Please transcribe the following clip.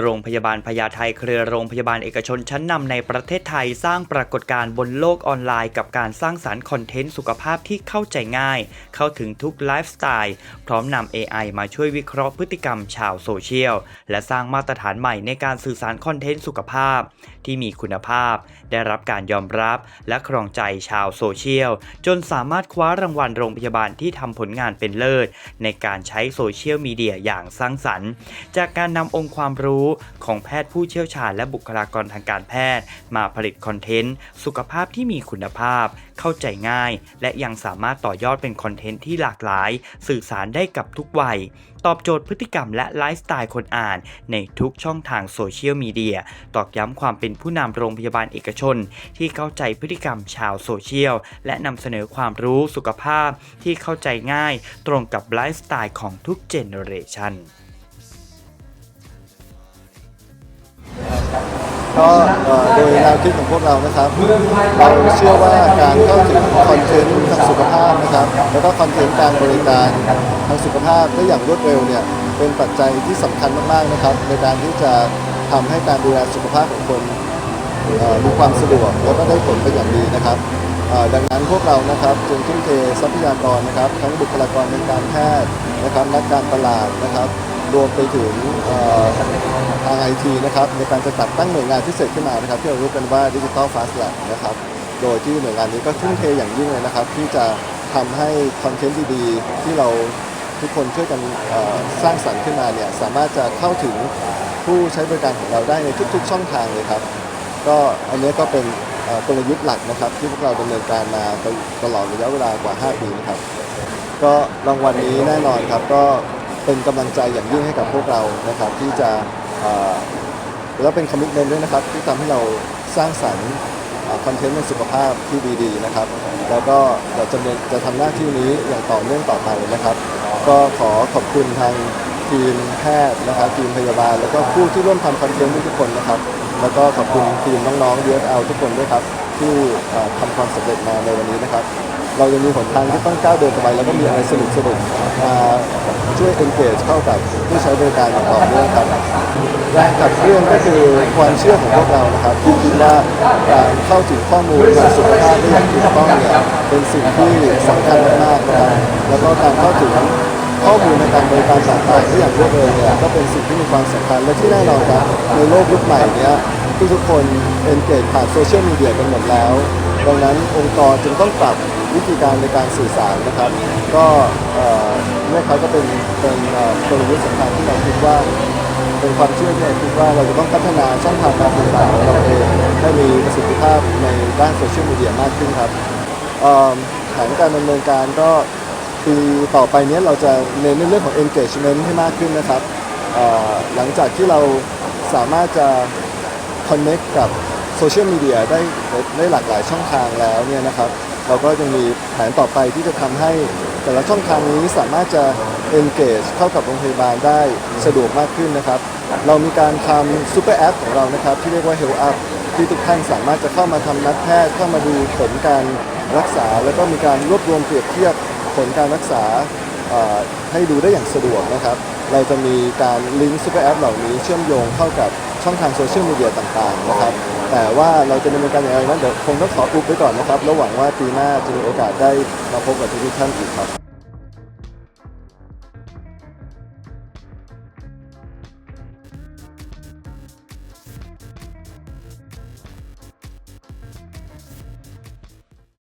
โรงพยาบาลพญาไทเครือโรงพยาบาลเอกชนชั้นนำในประเทศไทยสร้างปรากฏการณ์บนโลกออนไลน์กับการสร้างสารรค์คอนเทนต์สุขภาพที่เข้าใจง่าย เข้าถึงทุกไลฟ์สไตล์ พร้อมนำ AI มาช่วยวิเคราะห์พฤติกรรมชาวโซเชียล และสร้างมาตรฐานใหม่ในการสื่อสารคอนเทนต์สุขภาพ ที่มีคุณภาพ ได้รับการยอมรับ และครองใจชาวโซเชียล จนสามารถคว้ารางวัลโรงพยาบาลที่ทำผลงานเป็นเลิศ ในการใช้โซเชียลมีเดียอย่างสร้างสรรค์ จากการนำองค์ความรู้ของแพทย์ผู้เชี่ยวชาญและบุคลากรทางการแพทย์ มาผลิตคอนเทนต์ สุขภาพที่มีคุณภาพ เข้าใจง่าย และยังสามารถต่อยอดเป็นคอนเทนต์ที่หลากหลาย สื่อสารได้กับทุกวัย ตอบโจทย์พฤติกรรมและไลฟ์สไตล์คนอ่าน ในทุกช่องทางโซเชียลมีเดียตอกย้ำความเป็นผู้นำโรงพยาบาลเอกชน ที่เข้าใจพฤติกรรมชาวโซเชียล และนำเสนอความรู้สุขภาพที่เข้าใจง่าย ตรงกับไลฟ์สไตล์ของทุกเจเนอเรชัน ก็โดยแนวคิดของพวกเรานะครับ เราเชื่อว่าการเข้าถึงคอนเทนต์ทางสุขภาพนะครับ แล้วก็คอนเทนต์การบริการทางสุขภาพได้อย่างรวดเร็วเนี่ยเป็นปัจจัยที่สำคัญมากๆนะครับ ในการที่จะทำให้การดูแลสุขภาพของคนมีความสะดวกแล้วก็ได้ผลเป็นอย่างดีนะครับดังนั้นพวกเรานะครับจึงทุ่มเททรัพยากรนะครับ ทั้งบุคลากรทางการแพทย์นะครับนักการตลาดนะครับ รวมไปถึงทางไอทีนะครับในการจะจัดตั้งหน่วยงานพิเศษขึ้นมานะครับที่เรารียกกันว่าดิจิ t a ลฟาส t ล a b นะครับโดยที่หน่วยงานนี้ก็ทุ่มเทอย่างยิ่งเลยนะครับ ที่จะทำให้คอนเทนต์ดีๆ ที่เราทุกคนช่วยกันสร้างสรรค์ขึ้นมาเนี่ยสามารถจะเข้าถึงผู้ใช้บริการของเราได้ในทุกๆ ช่องทางเลยครับ ก็อันนี้ก็เป็นกลยุทธ์หลักนะครับ ที่พวกเราดำเนินการมาตลอดระยะเวลากว่า 5 ปีนะครับ ก็รางวัลนี้แน่นอนครับก็ เป็นกำลังใจอย่างยิ่งให้กับพวกเรานะครับที่จะแล้วเป็นคอมมิชเมนต์ด้วยนะครับที่ทำให้เราสร้างสรรค์คอนเทนต์ในสุขภาพที่ดีๆนะครับ แล้วก็เราจะจะทำหน้าที่นี้อย่างต่อเนื่องต่อไปนะครับ ก็ขอขอบคุณทางทีมแพทย์นะครับทีมพยาบาล แล้วก็ผู้ที่ร่วมทำคอนเทนต์ทุกคนนะครับ แล้วก็ขอบคุณทีมน้องๆ DSL ทุกคนด้วยครับที่ทำความสำเร็จมาในวันนี้นะครับ เรายังมีหนทางที่ต้องก้าวเดินต่อไปแล้วก็มีอะไรสนุกสนุกมาช่วย engage เข้ากับผู้ใช้บริการองต่อเนื่องครับแรงขับเคลื่อนก็คือความเชื่อของพวกเรานะครับที่คิดว่าการเข้าถึงข้อมูลทางสุขภาพได้อย่างถูกต้องเนี่ยเป็นสิ่งที่สำคัญมากๆนะครับแล้วก็การเข้าถึงข้อมูลในการบริการต่างๆที่อย่างรวดเร็วเนี่ยก็เป็นสิ่งที่มีความสำคัญและที่แน่นอนครับในโลกยุคใหม่เนี้ยทุกๆคน engage ผ่านโซเชียลมีเดียกันหมดแล้ว ดังนั้นองค์กรจึงต้องปรับ วิธีการในการสื่อสารนะครับ ก็เมื่อเขาก็เป็นเป็นเอ่อกลยุทธ์สำคัญที่เราคิดว่าเป็นความเชื่อที่เราคิดว่าเราจะต้องพัฒนาช่องทางการสื่อสารของเราเองให้มีประสิทธิภาพในด้านโซเชียลมีเดียมากขึ้นครับแผนการดำเนินการก็ปีต่อไปนี้เราจะเน้นในเรื่องของ engagement ให้มากขึ้นนะครับหลังจากที่เราสามารถจะ connect กับโซเชียลมีเดียได้ได้หลากหลายช่องทางแล้วเนี่ยนะครับ เราก็ยังมีแผนต่อไปที่จะทำให้ แต่ละช่องทางนี้สามารถจะ engage เข้ากับโรงพยาบาลได้สะดวกมากขึ้นนะครับ เรามีการทำซูเปอร์แอปของเรานะครับ ที่เรียกว่า Health Up ที่ทุกท่านสามารถจะเข้ามาทำนัดแพทย์เข้ามาดูผลการรักษา แล้วก็มีการรวบรวมเปรียบเทียบผลการรักษาให้ดูได้อย่างสะดวกนะครับ เราจะมีการลิงก์ซูเปอร์แอปเหล่านี้เชื่อมโยงเข้ากับ ช่องทางโซเชียลมีเดียต่างๆนะครับแต่ว่าเราจะดำเนินการอย่างไรนั้นเดี๋ยวคงต้องขออุบไว้ก่อนนะครับแล้วหวังว่าปีหน้าจะมีโอกาสได้มาพบกับทุกๆท่านอีกครับ